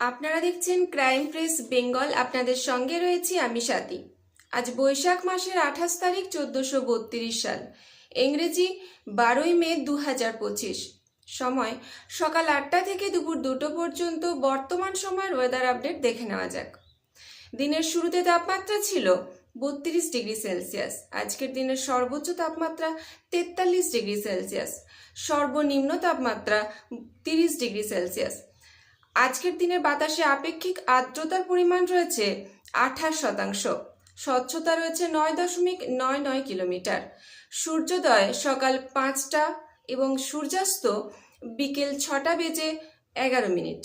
আপনারা দেখছেন crime press Bengal, আপনাদের সঙ্গে রয়েছি আমি স্বাতি। আজ বৈশাখ মাসের আঠাশ তারিখ, চোদ্দশো বত্রিশ সাল। ইংরেজি বারোই মে দু হাজার পঁচিশ। সময়, সকাল আটটা থেকে দুপুর দুটো পর্যন্ত বর্তমান সময়ের ওয়েদার আপডেট দেখে নেওয়া যাক। দিনের শুরুতে তাপমাত্রা ছিল বত্রিশ ডিগ্রি সেলসিয়াস। আজকের দিনের সর্বোচ্চ তাপমাত্রা তেতাল্লিশ ডিগ্রি সেলসিয়াস। সর্বনিম্ন তাপমাত্রা তিরিশ ডিগ্রি সেলসিয়াস। আজকের দিনের বাতাসে আপেক্ষিক আর্দ্রতার পরিমাণ রয়েছে আঠাশ শতাংশ। স্বচ্ছতা রয়েছে নয় দশমিক নয় নয় কিলোমিটার। সূর্যোদয় সকাল পাঁচটা এবং সূর্যাস্ত বিকেল ছটা বেজে এগারো মিনিট।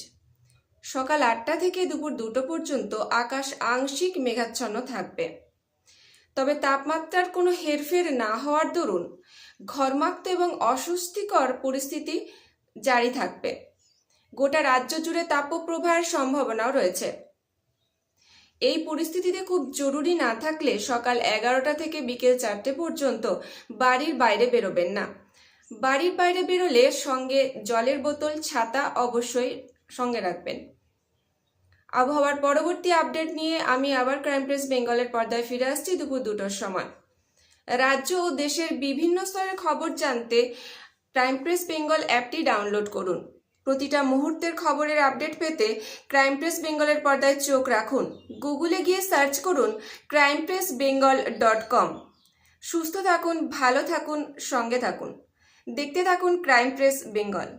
সকাল আটটা থেকে দুপুর দুটো পর্যন্ত আকাশ আংশিক মেঘাচ্ছন্ন থাকবে। তবে তাপমাত্রার কোনো হেরফের না হওয়ার দরুন ঘর্মাক্ত এবং অস্বস্তিকর পরিস্থিতি জারি থাকবে। গোটা রাজ্য জুড়ে তাপপ্রবাহের সম্ভাবনাও রয়েছে। এই পরিস্থিতিতে খুব জরুরি না থাকলে সকাল এগারোটা থেকে বিকেল চারটে পর্যন্ত বাড়ির বাইরে বেরোবেন না। বাড়ির বাইরে বেরোলে সঙ্গে জলের বোতল, ছাতা অবশ্যই সঙ্গে রাখবেন। আবহাওয়ার পরবর্তী আপডেট নিয়ে আমি আবার ক্রাইম প্রেস বেঙ্গলের পর্দায় ফিরে আসছি দুপুর দুটোর সময়। রাজ্য ও দেশের বিভিন্ন স্তরের খবর জানতে ক্রাইম প্রেস বেঙ্গল অ্যাপটি ডাউনলোড করুন। প্রতিটা মুহূর্তের খবরের আপডেট পেতে ক্রাইম প্রেস বেঙ্গলের পর্দায় চোখ রাখুন। গুগলে গিয়ে সার্চ করুন crime press Bengal dot com. সুস্থ থাকুন, ভালো থাকুন, সঙ্গে থাকুন। দেখতে থাকুন ক্রাইম প্রেস বেঙ্গল।